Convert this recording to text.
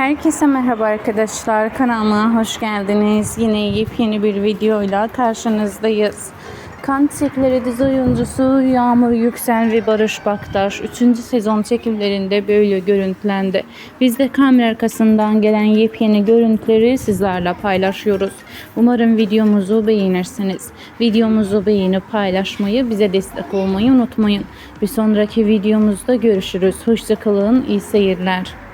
Herkese merhaba arkadaşlar. Kanalıma hoş geldiniz. Yine yepyeni bir videoyla karşınızdayız. Kan Çiçekleri dizi oyuncusu Yağmur Yüksel ve Barış Baktaş 3. sezon çekimlerinde böyle görüntülendi. Biz de kamera arkasından gelen yepyeni görüntüleri sizlerle paylaşıyoruz. Umarım videomuzu beğenirsiniz. Videomuzu beğenip paylaşmayı, bize destek olmayı unutmayın. Bir sonraki videomuzda görüşürüz. Hoşçakalın, iyi seyirler.